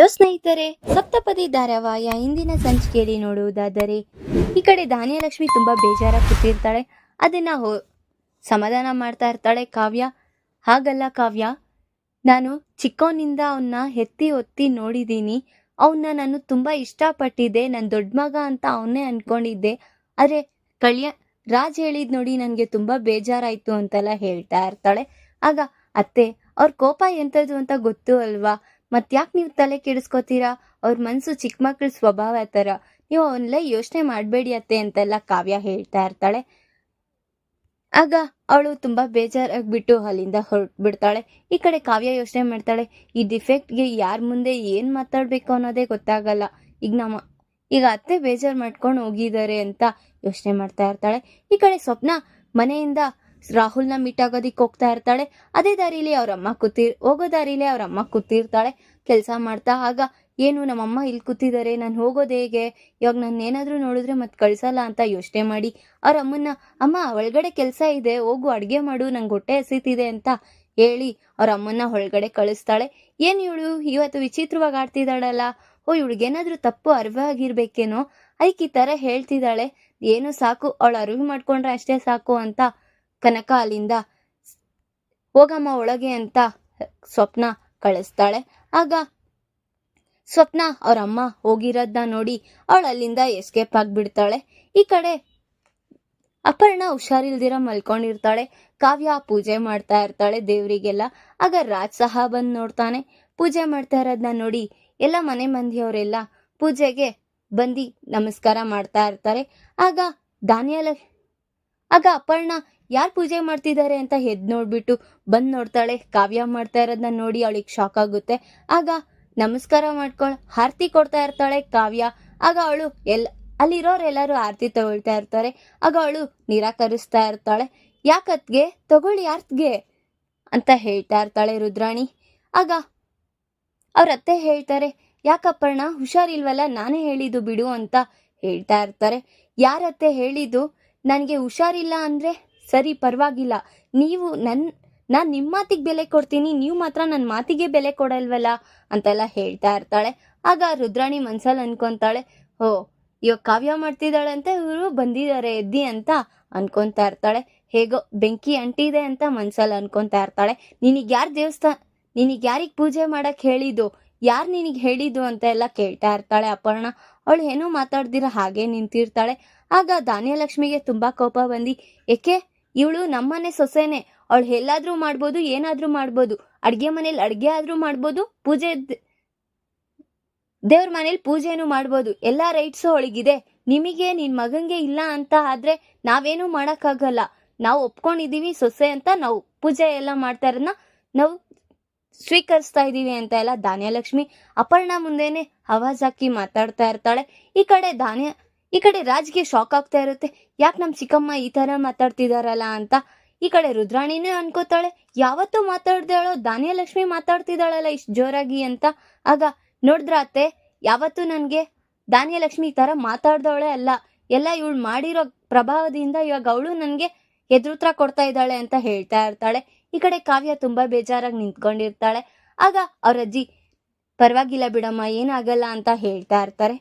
Hello ಸ್ನೇಹಿತರೆ, ಸಪ್ತಪದಿ ಧಾರಾವಾಹಿಯ ಇಂದಿನ ಸಂಚಿಕೆಯಲ್ಲಿ ನೋಡುವುದಾದರೆ, ಈ ಕಡೆ ಧಾನ್ಯಲಕ್ಷ್ಮಿ ತುಂಬಾ ಬೇಜಾರಾಗಿ ಕೂತಿರ್ತಾಳೆ ಅದನ್ನ ಹೋ, ಸಮಾಧಾನ ಮಾಡ್ತಾ ಇರ್ತಾಳೆ ಕಾವ್ಯ. ಹಾಗಲ್ಲ ಕಾವ್ಯ, ನಾನು ಚಿಕ್ಕವನಿಂದ ಅವನ್ನ ಎತ್ತಿ ಒತ್ತಿ ನೋಡಿದ್ದೀನಿ. ಅವನ್ನ ನಾನು ತುಂಬಾ ಇಷ್ಟಪಟ್ಟಿದ್ದೆ. ನನ್ನ ದೊಡ್ಡ ಮಗ ಅಂತ ಅವನ್ನೇ ಅನ್ಕೊಂಡಿದ್ದೆ. ಆದರೆ ಕಳ್ಯ, ರಾಜ್ ಹೇಳಿದ್ ನೋಡಿ ನನಗೆ ತುಂಬಾ ಬೇಜಾರಾಯ್ತು ಅಂತೆಲ್ಲ ಹೇಳ್ತಾ ಇರ್ತಾಳೆ. ಆಗ ಅತ್ತೆ, ಅವ್ರ ಕೋಪ ಎಂಥದ್ದು ಅಂತ ಗೊತ್ತು ಅಲ್ವಾ? ಮತ್ತ್ಯಾಕೆ ನೀವು ತಲೆ ಕೆಡಿಸ್ಕೋತೀರಾ? ಅವ್ರ ಮನಸ್ಸು ಚಿಕ್ಕ ಮಕ್ಳ ಸ್ವಭಾವ ಥರ ನೀವು ಅವನ್ನೆಲ್ಲ ಯೋಚನೆ ಮಾಡಬೇಡಿ ಅತ್ತೆ ಅಂತೆಲ್ಲ ಕಾವ್ಯ ಹೇಳ್ತಾ ಇರ್ತಾಳೆ. ಆಗ ಅವಳು ತುಂಬಾ ಬೇಜಾರಾಗ್ಬಿಟ್ಟು ಅಲ್ಲಿಂದ ಹೊರಟ್ಬಿಡ್ತಾಳೆ. ಈ ಕಡೆ ಕಾವ್ಯ ಯೋಚನೆ ಮಾಡ್ತಾಳೆ, ಈ ಡಿಫೆಕ್ಟ್ಗೆ ಯಾರ ಮುಂದೆ ಏನು ಮಾತಾಡಬೇಕು ಅನ್ನೋದೇ ಗೊತ್ತಾಗಲ್ಲ. ಈಗ ನಮ್ಮ, ಈಗ ಅತ್ತೆ ಬೇಜಾರು ಮಾಡ್ಕೊಂಡು ಹೋಗಿದ್ದಾರೆ ಅಂತ ಯೋಚನೆ ಮಾಡ್ತಾ ಇರ್ತಾಳೆ. ಈ ಕಡೆ ಸ್ವಪ್ನ ಮನೆಯಿಂದ ರಾಹುಲ್ನ ಮೀಟ್ ಆಗೋದಿಕ್ಕೆ ಹೋಗ್ತಾ ಇರ್ತಾಳೆ. ಅದೇ ದಾರಿಲಿ ಅವ್ರ ಅಮ್ಮ ಕೂತಿರ್, ಹೋಗೋ ದಾರಿಲಿ ಅವ್ರ ಅಮ್ಮ ಕೂತಿರ್ತಾಳೆ. ಕೆಲಸ ಮಾಡ್ತಾ ಆಗ, ಏನು ನಮ್ಮಮ್ಮ ಇಲ್ಲಿ ಕೂತಿದ್ದಾರೆ ನಾನು ಹೋಗೋದು ಹೇಗೆ? ಇವಾಗ ನಾನು ಏನಾದರೂ ನೋಡಿದ್ರೆ ಮತ್ತೆ ಕಳ್ಸಲ್ಲ ಅಂತ ಯೋಚನೆ ಮಾಡಿ, ಅವ್ರ ಅಮ್ಮನ್ನ, ಅಮ್ಮ, ಒಳಗಡೆ ಕೆಲಸ ಇದೆ, ಹೋಗು, ಅಡುಗೆ ಮಾಡು, ನಂಗೆ ಹೊಟ್ಟೆ ಹಸಿತಿದೆ ಅಂತ ಹೇಳಿ ಅವ್ರ ಅಮ್ಮನ್ನ ಒಳಗಡೆ ಕಳಿಸ್ತಾಳೆ. ಏನು ಇವಳು? ಇವತ್ತು ವಿಚಿತ್ರವಾಗಿ ಆಡ್ತಿದ್ದಾಳಲ್ಲ ಓ, ಇವಳಿಗೇನಾದರೂ ತಪ್ಪು ಅರಿವೆ ಆಗಿರ್ಬೇಕೇನೋ? ಅದಕ್ಕೆ ಈ ಥರ ಹೇಳ್ತಿದ್ದಾಳೆ ಏನು ಸಾಕು, ಅವಳು ಅರಿವು ಮಾಡ್ಕೊಂಡ್ರೆ ಅಷ್ಟೇ ಸಾಕು ಅಂತ ಕನಕ ಅಲ್ಲಿಂದ ಹೋಗಮ್ಮ ಒಳಗೆ ಅಂತ ಸ್ವಪ್ನ ಕಳಿಸ್ತಾಳೆ. ಆಗ ಸ್ವಪ್ನ ಅವ್ರ ಅಮ್ಮ ಹೋಗಿರೋದನ್ನ ನೋಡಿ ಅವಳು ಅಲ್ಲಿಂದ ಎಸ್ಕೇಪ್ ಆಗಿಬಿಡ್ತಾಳೆ. ಈ ಕಡೆ ಅಪರ್ಣ ಹುಷಾರಿಲ್ದಿರ ಮಲ್ಕೊಂಡಿರ್ತಾಳೆ. ಕಾವ್ಯ ಪೂಜೆ ಮಾಡ್ತಾ ಇರ್ತಾಳೆ ದೇವರಿಗೆಲ್ಲ. ಆಗ ರಾಜ್ ಸಹ ಬಂದು ನೋಡ್ತಾನೆ. ಪೂಜೆ ಮಾಡ್ತಾ ಇರೋದನ್ನ ನೋಡಿ ಎಲ್ಲ ಮನೆ ಮಂದಿಯವರೆಲ್ಲ ಪೂಜೆಗೆ ಬಂದು ನಮಸ್ಕಾರ ಮಾಡ್ತಾ ಇರ್ತಾರೆ. ಆಗ ದಾನಿಯಲ್ಲ ಆಗ ಅಪರ್ಣ ಯಾರು ಪೂಜೆ ಮಾಡ್ತಿದ್ದಾರೆ ಅಂತ ಎದ್ದು ನೋಡ್ಬಿಟ್ಟು ಬಂದು ನೋಡ್ತಾಳೆ. ಕಾವ್ಯ ಮಾಡ್ತಾ ಇರೋದನ್ನ ನೋಡಿ ಅವಳಿಗೆ ಶಾಕ್ ಆಗುತ್ತೆ. ಆಗ ನಮಸ್ಕಾರ ಮಾಡ್ಕೊಳ್ ಆರತಿ ಕೊಡ್ತಾ ಇರ್ತಾಳೆ ಕಾವ್ಯ. ಆಗ ಅವಳು ಎಲ್ಲ ಅಲ್ಲಿರೋರೆಲ್ಲರೂ ಆರತಿ ತಗೊಳ್ತಾ ಇರ್ತಾರೆ. ಆಗ ಅವಳು ನಿರಾಕರಿಸ್ತಾ ಇರ್ತಾಳೆ. ಯಾಕತ್ಗೆ? ತಗೊಳ್ಳಿ ಯಾರ್ತ್ಗೆ ಅಂತ ಹೇಳ್ತಾ ಇರ್ತಾಳೆ ರುದ್ರಾಣಿ. ಆಗ ಅವ್ರ ಅತ್ತೆ ಹೇಳ್ತಾರೆ, ಯಾಕಪ್ಪಣ್ಣ, ಹುಷಾರಿಲ್ವಲ್ಲ? ನಾನೇ ಹೇಳಿದ್ದು ಬಿಡು ಅಂತ ಹೇಳ್ತಾ ಇರ್ತಾರೆ. ಯಾರತ್ತೆ ಹೇಳಿದ್ದು? ನನಗೆ ಹುಷಾರಿಲ್ಲ ಅಂದರೆ ಸರಿ, ಪರವಾಗಿಲ್ಲ. ನೀವು ನನ್ನ ನಾನು ನಿಮ್ಮ ಮಾತಿಗೆ ಬೆಲೆ ಕೊಡ್ತೀನಿ, ನೀವು ಮಾತ್ರ ನನ್ನ ಮಾತಿಗೆ ಬೆಲೆ ಕೊಡಲ್ವಲ್ಲ? ಅಂತೆಲ್ಲ ಹೇಳ್ತಾ ಇರ್ತಾಳೆ. ಆಗ ರುದ್ರಾಣಿ ಮನ್ಸಲ್ಲಿ ಅನ್ಕೊಂತಾಳೆ ಓ ಇವಾಗ ಕಾವ್ಯ ಮಾಡ್ತಿದ್ದಾಳೆ ಅಂತ ಇವರು ಬಂದಿದ್ದಾರೆ, ಎದ್ದಿ ಅಂತ ಅನ್ಕೊಂತಾ ಇರ್ತಾಳೆ. ಹೇಗೋ, ಬೆಂಕಿ ಅಂಟಿದೆ ಅಂತ ಮನ್ಸಲ್ಲಿ ಅನ್ಕೊಂತಾ ಇರ್ತಾಳೆ. ನಿನಗೆ ಯಾರು ದೇವಸ್ಥಾನ, ನಿನಗೆ ಯಾರಿಗೆ ಪೂಜೆ ಮಾಡಕ್ಕೆ ಹೇಳಿದ್ದು? ಯಾರು ನಿನಗೆ ಹೇಳಿದ್ದು ಅಂತ ಎಲ್ಲ ಕೇಳ್ತಾ ಇರ್ತಾಳೆ ಅಪರ್ಣ. ಅವಳು ಏನೂ ಮಾತಾಡ್ದಿರ ಹಾಗೆ ನಿಂತಿರ್ತಾಳೆ. ಆಗ ಧಾನ್ಯಲಕ್ಷ್ಮಿಗೆ ತುಂಬಾ ಕೋಪ ಬಂದು, ಏಕೆ ಇವಳು ನಮ್ಮನೆ ಸೊಸೆನೆ. ಅವಳು ಎಲ್ಲಾದ್ರೂ ಮಾಡ್ಬೋದು, ಏನಾದ್ರೂ ಮಾಡ್ಬೋದು. ಅಡ್ಗೆ ಮನೇಲಿ ಅಡ್ಗೆ ಆದ್ರೂ ಮಾಡ್ಬೋದು, ಪೂಜೆ ದೇವ್ರ ಮನೇಲಿ ಪೂಜೆನೂ ಮಾಡ್ಬೋದು. ಎಲ್ಲಾ ರೈಟ್ಸು ಅವಳಿಗಿದೆ. ನಿಮಗೆ ನಿನ್ ಮಗಂಗೆ ಇಲ್ಲ ಅಂತ ಆದ್ರೆ ನಾವೇನು ಮಾಡಕ್ಕಾಗಲ್ಲ. ನಾವು ಒಪ್ಕೊಂಡಿದೀವಿ ಸೊಸೆ ಅಂತ ನಾವು ಪೂಜೆ ಎಲ್ಲ ಮಾಡ್ತಾ ಇರೋದನ್ನ ನಾವು ಸ್ವೀಕರಿಸ್ತಾ ಇದ್ದೀವಿ ಅಂತ ಎಲ್ಲ ಧಾನ್ಯಲಕ್ಷ್ಮಿ ಅಪರ್ಣ ಮುಂದೆನೆ ಆವಾಜ್ ಹಾಕಿ ಮಾತಾಡ್ತಾ ಇರ್ತಾಳೆ. ಈ ಕಡೆ ಧಾನ್ಯ ಈ ಕಡೆ ರಾಜ್ಗೆ ಶಾಕ್ ಆಗ್ತಾ ಇರುತ್ತೆ. ಯಾಕೆ ನಮ್ಮ ಚಿಕ್ಕಮ್ಮ ಈ ತರ ಮಾತಾಡ್ತಿದಾರಲ್ಲ ಅಂತ. ಈ ಕಡೆ ರುದ್ರಾಣಿನೇ ಅನ್ಕೋತಾಳೆ. ಯಾವತ್ತೂ ಮಾತಾಡ್ದೇಳೋ ಧಾನ್ಯಲಕ್ಷ್ಮಿ ಮಾತಾಡ್ತಿದ್ದಾಳಲ್ಲ ಇಷ್ಟು ಜೋರಾಗಿ ಅಂತ. ಆಗ ನೋಡಿದ್ರಾತೆ ಯಾವತ್ತೂ ನನಗೆ ಧಾನ್ಯಲಕ್ಷ್ಮಿ ಈ ಥರ ಮಾತಾಡ್ದವಳೆ ಅಲ್ಲ. ಎಲ್ಲ ಇವಳು ಮಾಡಿರೋ ಪ್ರಭಾವದಿಂದ ಇವಾಗ ಅವಳು ನನಗೆ ಎದುರುತ್ರ ಕೊಡ್ತಾ ಇದ್ದಾಳೆ ಅಂತ ಹೇಳ್ತಾ ಇರ್ತಾಳೆ. ಈ ಕಡೆ ಕಾವ್ಯ ತುಂಬಾ ಬೇಜಾರಾಗಿ ನಿಂತ್ಕೊಂಡಿರ್ತಾಳೆ. ಆಗ ಅವ್ರ ಅಜ್ಜಿ, ಪರವಾಗಿಲ್ಲ ಬಿಡಮ್ಮ ಏನಾಗಲ್ಲ ಅಂತ ಹೇಳ್ತಾ ಇರ್ತಾರೆ.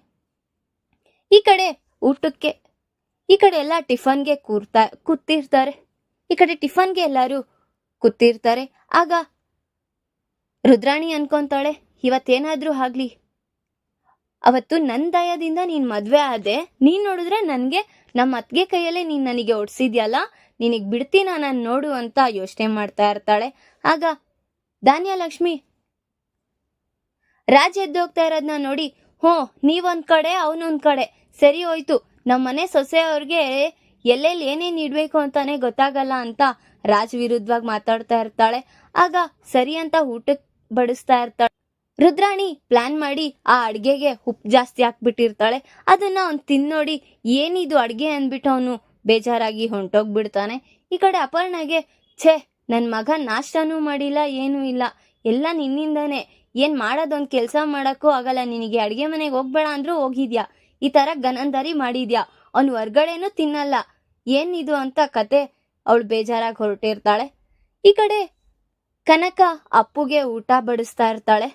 ಈ ಕಡೆ ಊಟಕ್ಕೆ, ಈ ಕಡೆ ಎಲ್ಲ ಟಿಫನ್ಗೆ ಕೂರ್ತಾ, ಕೂತಿರ್ತಾರೆ. ಈ ಕಡೆ ಟಿಫನ್ಗೆ ಎಲ್ಲರೂ ಕೂತಿರ್ತಾರೆ. ಆಗ ರುದ್ರಾಣಿ ಅನ್ಕೊಂತಾಳೆ, ಇವತ್ತೇನಾದ್ರೂ ಆಗ್ಲಿ. ಅವತ್ತು ನನ್ನ ದಯದಿಂದ ನೀನು ಮದುವೆ ಆದೆ. ನೀನು ನೋಡಿದ್ರೆ ನನಗೆ ನಮ್ಮ ಅತ್ತಿಗೆ ಕೈಯಲ್ಲೇ ನೀನು ನನಗೆ ಒಡ್ಸಿದ್ಯಲ್ಲ, ನಿನಗೆ ಬಿಡ್ತೀನ ನಾನು ನೋಡು ಅಂತ ಯೋಚನೆ ಮಾಡ್ತಾ ಇರ್ತಾಳೆ. ಆಗ ಧಾನ್ಯಲಕ್ಷ್ಮಿ ರಾಜ್ ಎದ್ದೋಗ್ತಾ ಇರೋದನ್ನ ನೋಡಿ ಹ್ಞೂ ನೀವೊಂದು ಕಡೆ, ಅವನೊಂದ್ ಕಡೆ. ಸರಿ ಹೋಯ್ತು. ನಮ್ಮನೆ ಸೊಸೆ ಅವ್ರಿಗೆ ಎಲ್ಲೆಲ್ಲಿ ಏನೇನು ಇಡಬೇಕು ಅಂತಾನೆ ಗೊತ್ತಾಗಲ್ಲ ಅಂತ ರಾಜ್ ವಿರುದ್ಧವಾಗಿ ಮಾತಾಡ್ತಾ ಇರ್ತಾಳೆ. ಆಗ ಸರಿ ಅಂತ ಊಟಕ್ಕೆ ಬಡಿಸ್ತಾ ಇರ್ತಾಳೆ. ರುದ್ರಾಣಿ ಪ್ಲಾನ್ ಮಾಡಿ ಆ ಅಡ್ಗೆಗೆ ಉಪ್ಪು ಜಾಸ್ತಿ ಹಾಕ್ಬಿಟ್ಟಿರ್ತಾಳೆ. ಅದನ್ನ ಅವ್ನು ತಿನ್ನೋಡಿ ಏನಿದು ಅಡ್ಗೆ ಅಂದ್ಬಿಟ್ಟು ಅವನು ಬೇಜಾರಾಗಿ ಹೊಂಟೋಗ್ಬಿಡ್ತಾನೆ. ಈ ಕಡೆ ಅಪರ್ಣಗೆ, ಛೇ ನನ್ನ ಮಗ ನಾಷ್ಟನೂ ಮಾಡಿಲ್ಲ, ಏನೂ ಇಲ್ಲ. ಎಲ್ಲ ನಿನ್ನಿಂದಾನೆ. ಏನು ಮಾಡೋದೊಂದು ಕೆಲಸ ಮಾಡಕ್ಕೂ ಆಗಲ್ಲ. ನಿನಗೆ ಅಡುಗೆ ಮನೆಗೆ ಹೋಗ್ಬೇಡ ಅಂದರೂ ಹೋಗಿದ್ಯಾ? ಈ ತರ ಗನಂದಾರಿ ಮಾಡಿದ್ಯಾ? ಅವ್ನು ಹೊರ್ಗಡೆನೂ ತಿನ್ನಲ್ಲ. ಏನಿದು ಅಂತ ಕತೆ. ಅವಳು ಬೇಜಾರಾಗಿ ಹೊರಟಿರ್ತಾಳೆ. ಈ ಕಡೆ ಕನಕ ಅಪ್ಪುಗೆ ಊಟ ಬಡಿಸ್ತಾ ಇರ್ತಾಳೆ.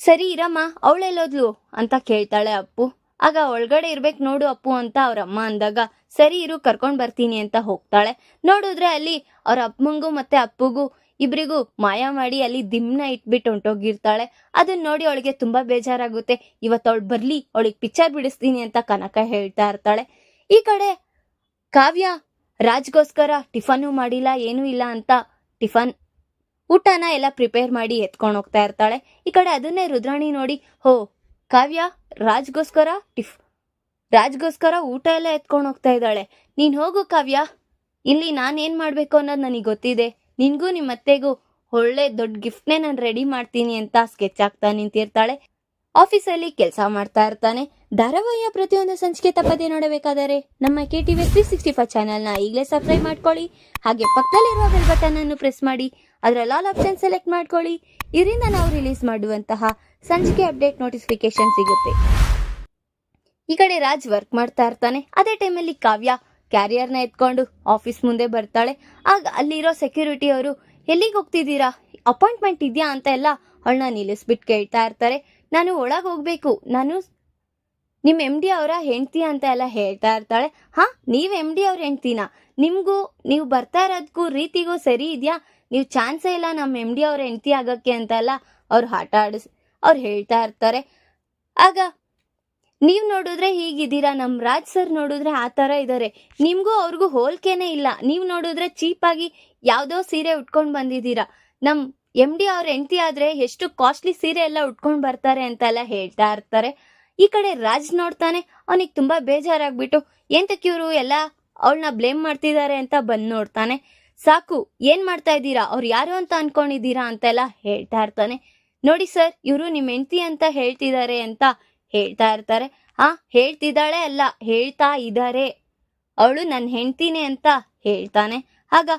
ಸರಿ ಇರಮ್ಮ ಅವಳೆಲ್ಲೋದ್ಲು ಅಂತ ಕೇಳ್ತಾಳೆ ಅಪ್ಪು. ಆಗ ಒಳಗಡೆ ಇರ್ಬೇಕು ನೋಡು ಅಪ್ಪು ಅಂತ ಅವ್ರ ಅಮ್ಮ ಅಂದಾಗ, ಸರಿ ಇರು ಕರ್ಕೊಂಡು ಬರ್ತೀನಿ ಅಂತ ಹೋಗ್ತಾಳೆ. ನೋಡಿದ್ರೆ ಅಲ್ಲಿ ಅವ್ರ ಅಪ್ಪಂಗೂ ಮತ್ತೆ ಅಪ್ಪುಗೂ ಇಬ್ರಿಗೂ ಮಾಯ ಮಾಡಿ ಅಲ್ಲಿ ದಿಮ್ನ ಇಟ್ಬಿಟ್ಟು ಹೊಂಟೋಗಿರ್ತಾಳೆ. ಅದನ್ನ ನೋಡಿ ಅವಳಿಗೆ ತುಂಬಾ ಬೇಜಾರಾಗುತ್ತೆ. ಇವತ್ತು ಅವಳು ಬರ್ಲಿ, ಅವಳಿಗೆ ಪಿಕ್ಚರ್ ಬಿಡಿಸ್ತೀನಿ ಅಂತ ಕನಕ ಹೇಳ್ತಾ ಇರ್ತಾಳೆ. ಈ ಕಡೆ ಕಾವ್ಯ ರಾಜ್ಗೋಸ್ಕರ ಟಿಫನ್ನು ಮಾಡಿಲ್ಲ, ಏನೂ ಇಲ್ಲ ಅಂತ ಟಿಫನ್ ಊಟನ ಎಲ್ಲ ಪ್ರಿಪೇರ್ ಮಾಡಿ ಎತ್ಕೊಂಡು ಹೋಗ್ತಾ ಇರ್ತಾಳೆ. ಈ ಕಡೆ ಅದನ್ನೇ ರುದ್ರಾಣಿ ನೋಡಿ, ಹೋ, ಕಾವ್ಯ ರಾಜ್ಗೋಸ್ಕರ ಟಿಫ್, ರಾಜ್ಗೋಸ್ಕರ ಊಟ ಎಲ್ಲ ಎತ್ಕೊಂಡು ಹೋಗ್ತಾ ಇದ್ದಾಳೆ. ನೀನು ಹೋಗು ಕಾವ್ಯ. ಇಲ್ಲಿ ನಾನೇನು ಮಾಡಬೇಕು ಅನ್ನೋದು ನನಗೆ ಗೊತ್ತಿದೆ. ನಿನಗೂ ನಿಮ್ಮ ಅತ್ತೆಗೂ ಒಳ್ಳೆ ದೊಡ್ಡ ಗಿಫ್ಟ್ನೇ ನಾನು ರೆಡಿ ಮಾಡ್ತೀನಿ ಅಂತ ಸ್ಕೆಚ್ ಆಗ್ತಾ ನಿಂತಿರ್ತಾಳೆ. ಆಫೀಸಲ್ಲಿ ಕೆಲಸ ಮಾಡ್ತಾ ಇರ್ತಾನೆ. ಧಾರಾವಾಹಿಯ ಪ್ರತಿಯೊಂದು ಸಂಚಿಕೆ ತಪ್ಪದೆ ನೋಡಬೇಕಾದರೆ ನಮ್ಮ K T V three sixty five ಚಾನಲ್ನ ಈಗಲೇ ಸಬ್ಸ್ಕ್ರೈಬ್ ಮಾಡ್ಕೊಳ್ಳಿ. ಹಾಗೆ ಪಕ್ಕದಲ್ಲಿರುವ ಬೆಲ್ ಬಟನ್ ಅನ್ನು ಪ್ರೆಸ್ ಮಾಡಿ. ಅದರಲ್ಲಿ ಆಲ್ ಆಪ್ಷನ್ ಸೆಲೆಕ್ಟ್ ಮಾಡ್ಕೊಳ್ಳಿ. ಇದರಿಂದ ನಾವು ರಿಲೀಸ್ ಮಾಡುವಂತಹ ಸಂಚಿಕೆ ಅಪ್ಡೇಟ್ ನೋಟಿಫಿಕೇಶನ್ ಸಿಗುತ್ತೆ. ಈ ಕಡೆ ರಾಜ್ ವರ್ಕ್ ಮಾಡ್ತಾ ಇರ್ತಾನೆ. ಅದೇ ಟೈಮಲ್ಲಿ ಕಾವ್ಯ ಕ್ಯಾರಿಯರ್ನ ಎತ್ಕೊಂಡು ಆಫೀಸ್ ಮುಂದೆ ಬರ್ತಾಳೆ. ಆಗ ಅಲ್ಲಿರೋ ಸೆಕ್ಯೂರಿಟಿ ಅವರು, ಎಲ್ಲಿಗೆ ಹೋಗ್ತಿದ್ದೀರಾ? ಅಪಾಯಿಂಟ್ಮೆಂಟ್ ಇದೆಯಾ ಅಂತ ಎಲ್ಲ ಅವಳನ್ನ ನಿಲ್ಲಿಸ್ಬಿಟ್ಟು ಕೇಳ್ತಾ ಇರ್ತಾರೆ. ನಾನು ಒಳಗೆ ಹೋಗ್ಬೇಕು. ನಾನು ನಿಮ್ಮ ಎಂ ಡಿ ಅವರ ಹೆಂಡ್ತಿ ಅಂತ ಎಲ್ಲ ಹೇಳ್ತಾ ಇರ್ತಾಳೆ. ಹಾ, ನೀವು ಎಂ ಡಿ ಅವ್ರ ಹೆಂಡ್ತಿನ? ನಿಮಗೂ, ನೀವು ಬರ್ತಾ ಇರೋದಕ್ಕೂ ರೀತಿಗೂ ಸರಿ ಇದೆಯಾ? ನೀವು ಚಾನ್ಸೇ ಇಲ್ಲ ನಮ್ಮ ಎಂ ಡಿ ಅವ್ರ ಹೆಂಡ್ತಿ ಆಗೋಕ್ಕೆ ಅಂತ ಎಲ್ಲ ಅವ್ರು ಆಟ ಆಡಿಸ್ ಅವ್ರು ಹೇಳ್ತಾ ಇರ್ತಾರೆ. ಆಗ ನೀವು ನೋಡಿದ್ರೆ ಹೀಗಿದ್ದೀರಾ? ನಮ್ಮ ರಾಜ್ ಸರ್ ನೋಡಿದ್ರೆ ಆ ಥರ ಇದ್ದಾರೆ ನಿಮಗೂ ಅವ್ರಿಗೂ ಹೋಲ್ಕೆನೇ ಇಲ್ಲ. ನೀವು ನೋಡಿದ್ರೆ ಚೀಪಾಗಿ ಯಾವುದೋ ಸೀರೆ ಉಟ್ಕೊಂಡು ಬಂದಿದ್ದೀರಾ. ನಮ್ಮ ಎಂ ಡಿ ಅವ್ರ ಹೆಂಡ್ತಿ ಆದರೆ ಎಷ್ಟು ಕಾಸ್ಟ್ಲಿ ಸೀರೆ ಎಲ್ಲ ಉಟ್ಕೊಂಡು ಬರ್ತಾರೆ ಅಂತೆಲ್ಲ ಹೇಳ್ತಾ ಇರ್ತಾರೆ. ಈ ಕಡೆ ರಾಜ್ ನೋಡ್ತಾನೆ. ಅವನಿಗೆ ತುಂಬ ಬೇಜಾರಾಗ್ಬಿಟ್ಟು ಎಂತಕ್ಕೆ ಇವರು ಎಲ್ಲ ಅವಳನ್ನ ಬ್ಲೇಮ್ ಮಾಡ್ತಿದ್ದಾರೆ ಅಂತ ಬಂದು ನೋಡ್ತಾನೆ. ಸಾಕು, ಏನು ಮಾಡ್ತಾ ಇದ್ದೀರಾ? ಅವ್ರು ಯಾರು ಅಂತ ಅನ್ಕೊಂಡಿದ್ದೀರಾ? ಅಂತೆಲ್ಲ ಹೇಳ್ತಾ ಇರ್ತಾನೆ. ನೋಡಿ ಸರ್, ಇವರು ನಿಮ್ಮ ಹೆಂಡತಿ ಅಂತ ಹೇಳ್ತಿದ್ದಾರೆ ಅಂತ ಹೇಳ್ತಾ ಇರ್ತಾರೆ. ಆ, ಹೇಳ್ತಿದ್ದಾಳೆ ಅಲ್ಲ, ಹೇಳ್ತಾ ಇದ್ದಾರೆ ಅವಳು ನನ್ನ ಹೆಂಡ್ತೀನಿ ಅಂತ ಹೇಳ್ತಾನೆ. ಆಗ,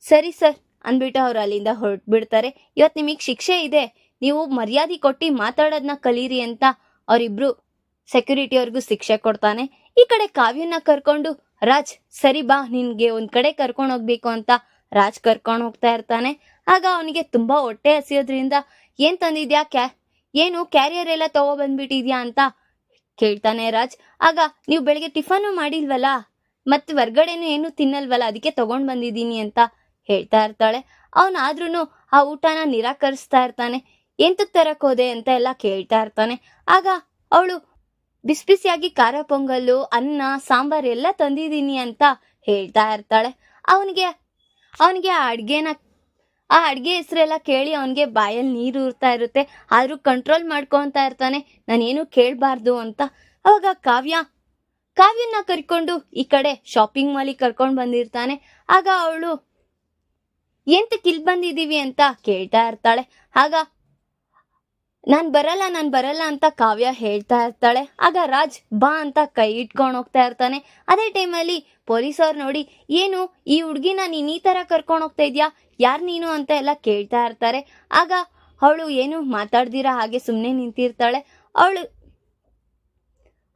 ಸರಿ ಸರ್ ಅಂದ್ಬಿಟ್ಟು ಅವ್ರು ಅಲ್ಲಿಂದ ಹೊರಟ್ಬಿಡ್ತಾರೆ. ಇವತ್ತು ನಿಮಗೆ ಶಿಕ್ಷೆ ಇದೆ. ನೀವು ಮರ್ಯಾದೆ ಕೊಟ್ಟು ಮಾತಾಡೋದನ್ನ ಕಲೀರಿ ಅಂತ ಅವರಿಬ್ರು ಸೆಕ್ಯೂರಿಟಿ ಅವ್ರಿಗೂ ಶಿಕ್ಷೆ ಕೊಡ್ತಾನೆ. ಈ ಕಡೆ ಕಾವ್ಯನ ಕರ್ಕೊಂಡು, ರಾಜ್, ಸರಿ ಬಾ, ನಿನ್ಗೆ ಒಂದ್ ಕಡೆ ಕರ್ಕೊಂಡು ಹೋಗ್ಬೇಕು ಅಂತ ರಾಜ್ ಕರ್ಕೊಂಡು ಹೋಗ್ತಾ ಇರ್ತಾನೆ. ಆಗ ಅವನಿಗೆ ತುಂಬಾ ಹೊಟ್ಟೆ ಹಸಿಯೋದ್ರಿಂದ, ಏನ್ ತಂದಿದ್ಯಾ ಕ್ಯಾ? ಏನು ಕ್ಯಾರಿಯರ್ ಎಲ್ಲ ತಗೊಬಂದ್ಬಿಟ್ಟಿದ್ಯಾ ಅಂತ ಕೇಳ್ತಾನೆ ರಾಜ್. ಆಗ ನೀವು ಬೆಳಿಗ್ಗೆ ಟಿಫನು ಮಾಡಿಲ್ವಲ್ಲ? ಮತ್ತೆ ಹೊರ್ಗಡೆನು ಏನು ತಿನ್ನಲ್ವಲ್ಲ? ಅದಕ್ಕೆ ತಗೊಂಡ್ ಬಂದಿದ್ದೀನಿ ಅಂತ ಹೇಳ್ತಾ ಇರ್ತಾಳೆ. ಅವನಾದ್ರೂ ಆ ಊಟನ ನಿರಾಕರಿಸ್ತಾ ಇರ್ತಾನೆ. ಎಂತಕ್ ತರಕ್ ಹೋದೆ ಅಂತ ಎಲ್ಲ ಕೇಳ್ತಾ ಇರ್ತಾನೆ. ಆಗ ಅವಳು ಬಿಸಿ ಬಿಸಿಯಾಗಿ ಖಾರ ಪೊಂಗಲ್ಲು, ಅನ್ನ, ಸಾಂಬಾರ್ ಎಲ್ಲ ತಂದಿದ್ದೀನಿ ಅಂತ ಹೇಳ್ತಾ ಇರ್ತಾಳೆ. ಅವನಿಗೆ ಅವನಿಗೆ ಆ ಅಡ್ಗೆನ ಆ ಅಡುಗೆ ಹೆಸರೆಲ್ಲ ಕೇಳಿ ಅವನಿಗೆ ಬಾಯಲ್ಲಿ ನೀರು ಉರ್ತಾ ಇರುತ್ತೆ. ಆದರೂ ಕಂಟ್ರೋಲ್ ಮಾಡ್ಕೊತಾ ಇರ್ತಾನೆ. ನಾನೇನು ಕೇಳಬಾರ್ದು ಅಂತ. ಅವಾಗ ಕಾವ್ಯ ಕಾವ್ಯನ ಕರ್ಕೊಂಡು ಈ ಕಡೆ ಶಾಪಿಂಗ್ ಮಾಲಿಗೆ ಕರ್ಕೊಂಡು ಬಂದಿರ್ತಾನೆ. ಆಗ ಅವಳು ಎಂತ ಕಿಲ್ ಬಂದಿದ್ದೀವಿ? ಅಂತ ಕೇಳ್ತಾ ಇರ್ತಾಳೆ. ಆಗ ನಾನ್ ಬರಲ್ಲ, ನಾನು ಬರಲ್ಲ ಅಂತ ಕಾವ್ಯ ಹೇಳ್ತಾ ಇರ್ತಾಳೆ. ಆಗ ರಾಜ್ ಬಾ ಅಂತ ಕೈ ಇಟ್ಕೊಂಡು ಹೋಗ್ತಾ ಇರ್ತಾನೆ. ಅದೇ ಟೈಮಲ್ಲಿ ಪೊಲೀಸ್ ಅವ್ರು ನೋಡಿ, ಏನು, ಈ ಹುಡ್ಗಿನ ನೀನು ಈ ತರ ಕರ್ಕೊಂಡು ಹೋಗ್ತಾ ಇದ್ಯಾ? ಯಾರ್ ನೀನು ಅಂತ ಎಲ್ಲ ಕೇಳ್ತಾ ಇರ್ತಾರೆ. ಆಗ ಅವಳು ಏನು ಮಾತಾಡ್ದಿರಾ ಹಾಗೆ ಸುಮ್ಮನೆ ನಿಂತಿರ್ತಾಳೆ. ಅವಳು,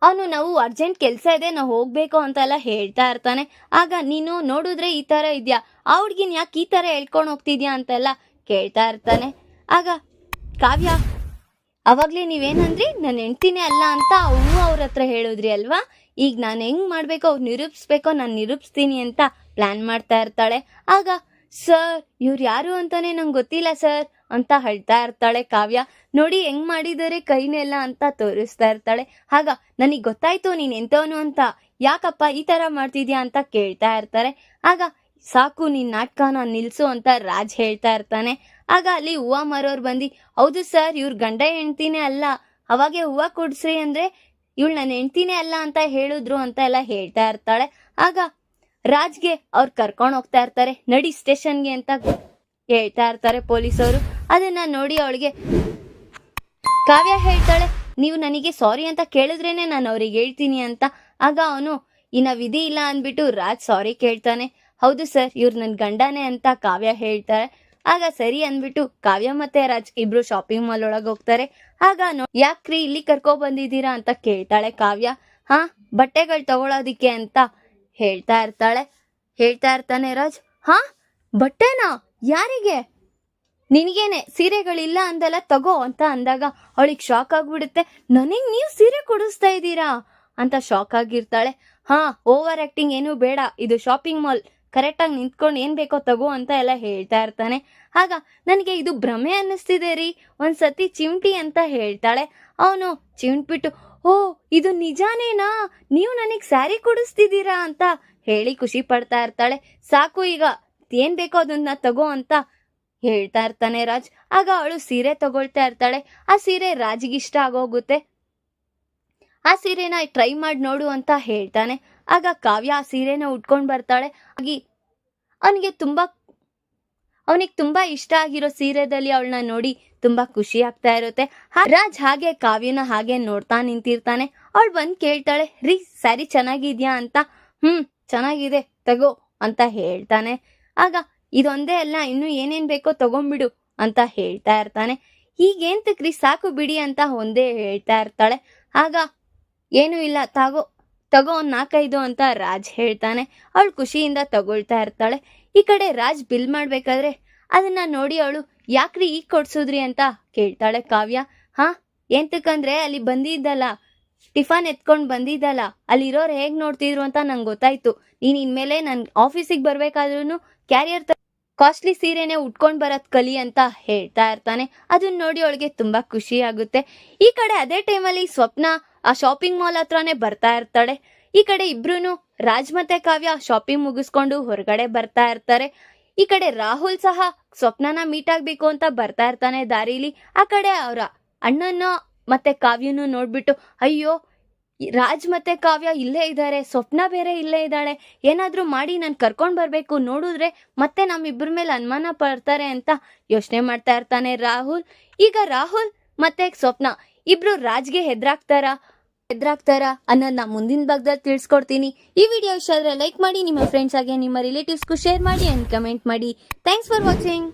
ಅವನು, ನಾವು ಅರ್ಜೆಂಟ್ ಕೆಲಸ ಇದೆ, ನಾವು ಹೋಗ್ಬೇಕು ಅಂತ ಎಲ್ಲ ಹೇಳ್ತಾ ಇರ್ತಾನೆ. ಆಗ ನೀನು ನೋಡಿದ್ರೆ ಈ ತರ ಇದೆಯಾ? ಆ ಹುಡ್ಗಿನ ಯಾಕೆ ಈ ತರ ಹೇಳ್ಕೊಂಡು ಹೋಗ್ತಿದ್ಯಾ? ಅಂತೆಲ್ಲ ಕೇಳ್ತಾ ಇರ್ತಾನೆ. ಆಗ ಕಾವ್ಯ ಅವಾಗ್ಲೇ ನೀವೇನಂದ್ರಿ? ನನ್ನ ಹೆಂಡ್ತಿನೇ ಅಲ್ಲ ಅಂತ ಅವನು ಅವ್ರ ಹತ್ರ ಹೇಳಿದ್ರಿ ಅಲ್ವಾ? ಈಗ ನಾನು ಹೆಂಗ್ ಮಾಡಬೇಕೋ, ಅವ್ರು ನಿರೂಪಿಸ್ಬೇಕೋ, ನಾನು ನಿರೂಪಿಸ್ತೀನಿ ಅಂತ ಪ್ಲಾನ್ ಮಾಡ್ತಾ ಇರ್ತಾಳೆ. ಆಗ, ಸರ್, ಇವ್ರು ಯಾರು ಅಂತಾನೆ ನಂಗೆ ಗೊತ್ತಿಲ್ಲ, ಸರ್, ಅಂತ ಹೇಳ್ತಾ ಇರ್ತಾಳೆ ಕಾವ್ಯ. ನೋಡಿ, ಹೆಂಗ್ ಮಾಡಿದ್ದಾರೆ ಕೈನೆಲ್ಲ ಅಂತ ತೋರಿಸ್ತಾ ಇರ್ತಾಳೆ. ಆಗ, ನನಗೆ ಗೊತ್ತಾಯ್ತು ನೀನ್ ಎಂತವನು ಅಂತ. ಯಾಕಪ್ಪ ಈ ತರ ಮಾಡ್ತಿದ್ಯಾ? ಅಂತ ಕೇಳ್ತಾ ಇರ್ತಾರೆ. ಆಗ ಸಾಕು ನಿನ್ನ ನಾಟಕನ ನಿಲ್ಸು ಅಂತ ರಾಜ್ ಹೇಳ್ತಾ ಇರ್ತಾನೆ. ಆಗ ಅಲ್ಲಿ ಹೂವ ಮಾರೋರು ಬಂದು, ಹೌದು ಸರ್, ಇವ್ರ ಗಂಡ ಹೆಂಡ್ತಿನೇ ಅಲ್ಲ. ಅವಾಗೆ ಹೂವ ಕೊಡ್ಸ್ರಿ ಅಂದ್ರೆ ಇವಳು ನನ್ನ ಹೆಂಡ್ತಿನೇ ಅಲ್ಲ ಅಂತ ಹೇಳಿದ್ರು ಅಂತ ಎಲ್ಲ ಹೇಳ್ತಾ ಇರ್ತಾಳೆ. ಆಗ ರಾಜ್ಗೆ ಅವ್ರು ಕರ್ಕೊಂಡು ಹೋಗ್ತಾ ಇರ್ತಾರೆ, ನಡಿ ಸ್ಟೇಷನ್ಗೆ ಅಂತ ಹೇಳ್ತಾ ಇರ್ತಾರೆ ಪೊಲೀಸವರು. ಅದನ್ನ ನೋಡಿ ಅವಳಿಗೆ ಕಾವ್ಯ ಹೇಳ್ತಾಳೆ, ನೀವು ನನಗೆ ಸಾರಿ ಅಂತ ಕೇಳಿದ್ರೇನೆ ನಾನು ಅವ್ರಿಗೆ ಹೇಳ್ತೀನಿ ಅಂತ. ಆಗ ಅವನು, ಇನ್ನ ವಿಧಿ ಇಲ್ಲ ಅಂದ್ಬಿಟ್ಟು ರಾಜ್ ಸಾರಿ ಕೇಳ್ತಾನೆ. ಹೌದು ಸರ್, ಇವ್ರು ನನ್ನ ಗಂಡನೇ ಅಂತ ಕಾವ್ಯ ಹೇಳ್ತಾರೆ. ಆಗ ಸರಿ ಅಂದ್ಬಿಟ್ಟು ಕಾವ್ಯ ಮತ್ತೆ ರಾಜ್ ಇಬ್ರು ಶಾಪಿಂಗ್ ಮಾಲ್ ಒಳಗೆ ಹೋಗ್ತಾರೆ. ಆಗ ನೋ, ಯಾಕ್ರಿ ಇಲ್ಲಿ ಕರ್ಕೊ ಬಂದಿದ್ದೀರಾ ಅಂತ ಕೇಳ್ತಾಳೆ ಕಾವ್ಯ. ಹಾ, ಬಟ್ಟೆಗಳು ತಗೊಳೋದಿಕ್ಕೆ ಅಂತ ಹೇಳ್ತಾ ಇರ್ತಾಳೆ. ಹೇಳ್ತಾ ಇರ್ತಾನೆ ರಾಜ್, ಹಾ, ಬಟ್ಟೆನಾ? ಯಾರಿಗೆ? ನಿನಗೇನೆ ಸೀರೆಗಳಿಲ್ಲ ಅಂದಲ್ಲ ತಗೋ ಅಂತ ಅಂದಾಗ ಅವಳಿಗೆ ಶಾಕ್ ಆಗ್ಬಿಡುತ್ತೆ. ನನಗೆ ನೀವು ಸೀರೆ ಕೊಡಿಸ್ತಾ ಇದ್ದೀರಾ? ಅಂತ ಶಾಕ್ ಆಗಿರ್ತಾಳೆ. ಹಾ ಓವರ್ ಆಕ್ಟಿಂಗ್ ಏನು ಬೇಡ. ಇದು ಶಾಪಿಂಗ್ ಮಾಲ್ ಕರೆಕ್ಟಾಗಿ ನಿಂತ್ಕೊಂಡು ಏನು ಬೇಕೋ ತಗೋ ಅಂತ ಎಲ್ಲ ಹೇಳ್ತಾ ಇರ್ತಾನೆ. ಆಗ ನನಗೆ ಇದು ಭ್ರಮೆ ಅನ್ನಿಸ್ತಿದೆ ರೀ. ಒಂದ್ಸತಿ ಚಿಮ್ಟಿ ಅಂತ ಹೇಳ್ತಾಳೆ. ಅವನು ಚಿಮ್ಟ್ಬಿಟ್ಟು ಓ, ಇದು ನಿಜಾನೇನಾ? ನೀವು ನನಗೆ ಸ್ಯಾರಿ ಕೊಡಿಸ್ತಿದ್ದೀರಾ? ಅಂತ ಹೇಳಿ ಖುಷಿ ಪಡ್ತಾ ಇರ್ತಾಳೆ. ಸಾಕು ಈಗ, ಏನ್ ಬೇಕೋ ಅದನ್ನ ತಗೋ ಅಂತ ಹೇಳ್ತಾ ಇರ್ತಾನೆ ರಾಜ್. ಆಗ ಅವಳು ಸೀರೆ ತಗೊಳ್ತಾ ಇರ್ತಾಳೆ. ಆ ಸೀರೆ ರಾಜ್ಗಿಷ್ಟ ಆಗೋಗುತ್ತೆ. ಆ ಸೀರೆನ ಟ್ರೈ ಮಾಡಿ ನೋಡು ಅಂತ ಹೇಳ್ತಾನೆ. ಆಗ ಕಾವ್ಯ ಆ ಸೀರೆನ ಉಟ್ಕೊಂಡು ಬರ್ತಾಳೆ. ಹಾಗೆ ಅವನಿಗೆ ತುಂಬಾ ಅವನಿಗೆ ತುಂಬಾ ಇಷ್ಟ ಆಗಿರೋ ಸೀರೆದಲ್ಲಿ ಅವಳನ್ನ ನೋಡಿ ತುಂಬಾ ಖುಷಿ ಆಗ್ತಾ ಇರುತ್ತೆ. ರಾಜ್ ಹಾಗೆ ಕಾವ್ಯನ ಹಾಗೆ ನೋಡ್ತಾ ನಿಂತಿರ್ತಾನೆ. ಅವಳು ಬಂದು ಕೇಳ್ತಾಳೆ, ರೀ, ಸ್ಯಾರಿ ಚೆನ್ನಾಗಿದ್ಯಾ ಅಂತ? ಹ್ಮ್, ಚೆನ್ನಾಗಿದೆ, ತಗೋ, ಅಂತ ಹೇಳ್ತಾನೆ. ಆಗ, ಇದೊಂದೇ ಅಲ್ಲ, ಇನ್ನು ಏನೇನ್ ಬೇಕೋ ತಗೊಂಬಿಡು ಅಂತ ಹೇಳ್ತಾ ಇರ್ತಾನೆ. ಈಗೇಂತಕ್ರಿ ಸಾಕು ಬಿಡಿ, ಅಂತ ಒಂದೇ ಹೇಳ್ತಾ ಇರ್ತಾಳೆ. ಆಗ, ಏನೂ ಇಲ್ಲ, ತಗೋ ತಗೋ ಒಂದು ನಾಲ್ಕೈದು ಅಂತ ರಾಜ್ ಹೇಳ್ತಾನೆ. ಅವಳು ಖುಷಿಯಿಂದ ತಗೊಳ್ತಾ ಇರ್ತಾಳೆ. ಈ ಕಡೆ ರಾಜ್ ಬಿಲ್ ಮಾಡ್ಬೇಕಾದ್ರೆ ಅದನ್ನ ನೋಡಿ ಅವಳು, ಯಾಕ್ರಿ ಈಗ ಕೊಡ್ಸೋದ್ರಿ ಅಂತ ಕೇಳ್ತಾಳೆ ಕಾವ್ಯ. ಹಾ, ಎಂತಕ್ಕಂದ್ರೆ ಅಲ್ಲಿ ಬಂದಿದ್ದಲ್ಲ, ಟಿಫನ್ ಎತ್ಕೊಂಡು ಬಂದಿದ್ದಲ್ಲ, ಅಲ್ಲಿರೋರು ಹೇಗೆ ನೋಡ್ತಿದ್ರು ಅಂತ ನಂಗೆ ಗೊತ್ತಾಯ್ತು. ನೀನು ಇನ್ಮೇಲೆ ನನ್ನ ಆಫೀಸಿಗೆ ಬರಬೇಕಾದ್ರೂ ಕ್ಯಾರಿಯರ್ ಕಾಸ್ಟ್ಲಿ ಸೀರೆನೇ ಉಟ್ಕೊಂಡು ಬರೋದು ಕಲಿ ಅಂತ ಹೇಳ್ತಾ ಇರ್ತಾನೆ. ಅದನ್ನ ನೋಡಿ ಅವಳಿಗೆ ತುಂಬಾ ಖುಷಿ ಆಗುತ್ತೆ. ಈ ಕಡೆ ಅದೇ ಟೈಮಲ್ಲಿ ಸ್ವಪ್ನ ಆ ಶಾಪಿಂಗ್ ಮಾಲ್ ಹತ್ರನೇ ಬರ್ತಾ ಇರ್ತಾಳೆ. ಈ ಕಡೆ ಇಬ್ರು ರಾಜ್ ಮತ್ತೆ ಕಾವ್ಯ ಶಾಪಿಂಗ್ ಮುಗಿಸ್ಕೊಂಡು ಹೊರಗಡೆ ಬರ್ತಾ ಇರ್ತಾರೆ. ಈ ಕಡೆ ರಾಹುಲ್ ಸಹ ಸ್ವಪ್ನನ ಮೀಟ್ ಆಗ್ಬೇಕು ಅಂತ ಬರ್ತಾ ಇರ್ತಾನೆ ದಾರಿಲಿ. ಆ ಕಡೆ ಅವರ ಅಣ್ಣನ ಮತ್ತೆ ಕಾವ್ಯನು ನೋಡ್ಬಿಟ್ಟು, ಅಯ್ಯೋ, ರಾಜ್ ಮತ್ತೆ ಕಾವ್ಯ ಇಲ್ಲೇ ಇದ್ದಾರೆ, ಸ್ವಪ್ನ ಬೇರೆ ಇಲ್ಲೇ ಇದ್ದಾಳೆ. ಏನಾದರೂ ಮಾಡಿ ನಾನು ಕರ್ಕೊಂಡ್ ಬರ್ಬೇಕು, ನೋಡಿದ್ರೆ ಮತ್ತೆ ನಮ್ಮಿಬ್ಬರ ಮೇಲೆ ಅನುಮಾನ ಪಡ್ತಾರೆ ಅಂತ ಯೋಚನೆ ಮಾಡ್ತಾ ಇರ್ತಾನೆ ರಾಹುಲ್. ಈಗ ರಾಹುಲ್ ಮತ್ತೆ ಸ್ವಪ್ನ ಇಬ್ರು ರಾಜ್ಗೆ ಹೆದ್ರಾಗ್ತಾರ ಹೆದ್ರಾಗ್ತಾರ ನಾ ಮುಂದಿನ ಭಾಗದಲ್ಲಿ ತಿಳಿಸ್ಕೊಡ್ತೀನಿ. ಈ ವಿಡಿಯೋ ಇಷ್ಟ ಆದ್ರೆ ಲೈಕ್ ಮಾಡಿ, ನಿಮ್ಮ ಫ್ರೆಂಡ್ಸ್ ಹಾಗೆ ನಿಮ್ಮ ರಿಲೇಟಿವ್ಸ್ಗೂ ಶೇರ್ ಮಾಡಿ ಅಂಡ್ ಕಮೆಂಟ್ ಮಾಡಿ. Thanks for watching